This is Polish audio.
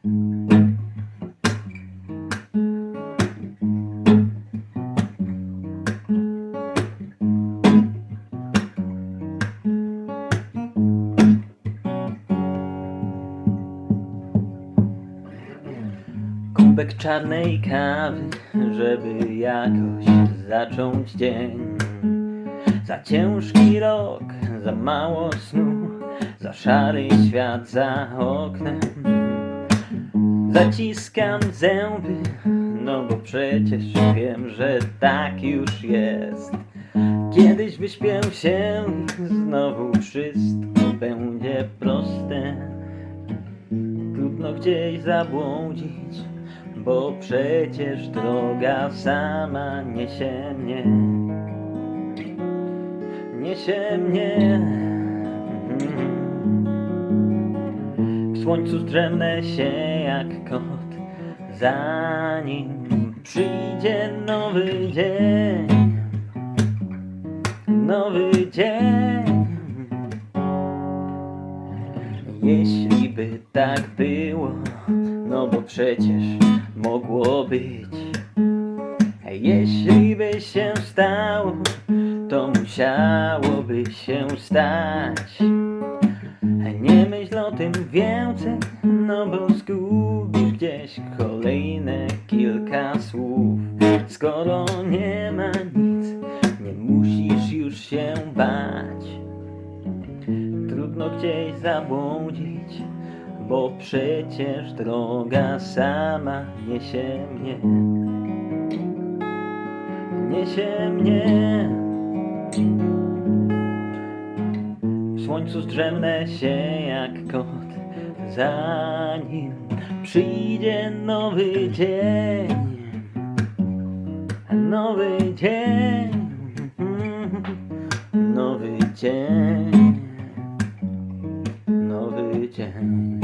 Kubek czarnej kawy, żeby jakoś zacząć dzień. Za ciężki rok, za mało snu, za szary świat za oknem. Zaciskam zęby, no bo przecież wiem, że tak już jest. Kiedyś wyśpię się znowu wszystko będzie proste. Trudno gdzieś zabłądzić, bo przecież droga sama niesie mnie. Niesie mnie. W słońcu zdrzemnę się jak kot, zanim przyjdzie nowy dzień. Nowy dzień. Jeśli by tak było, no bo przecież mogło być. Jeśli by się stało, to musiałoby się stać. Myśl o tym więcej, no bo zgubisz gdzieś kolejne kilka słów. Skoro nie ma nic, nie musisz już się bać. Trudno gdzieś zabłądzić, bo przecież droga sama niesie mnie. Niesie mnie. W słońcu zdrzemnę się jak kot, zanim przyjdzie nowy dzień. Nowy dzień. Nowy dzień. Nowy dzień.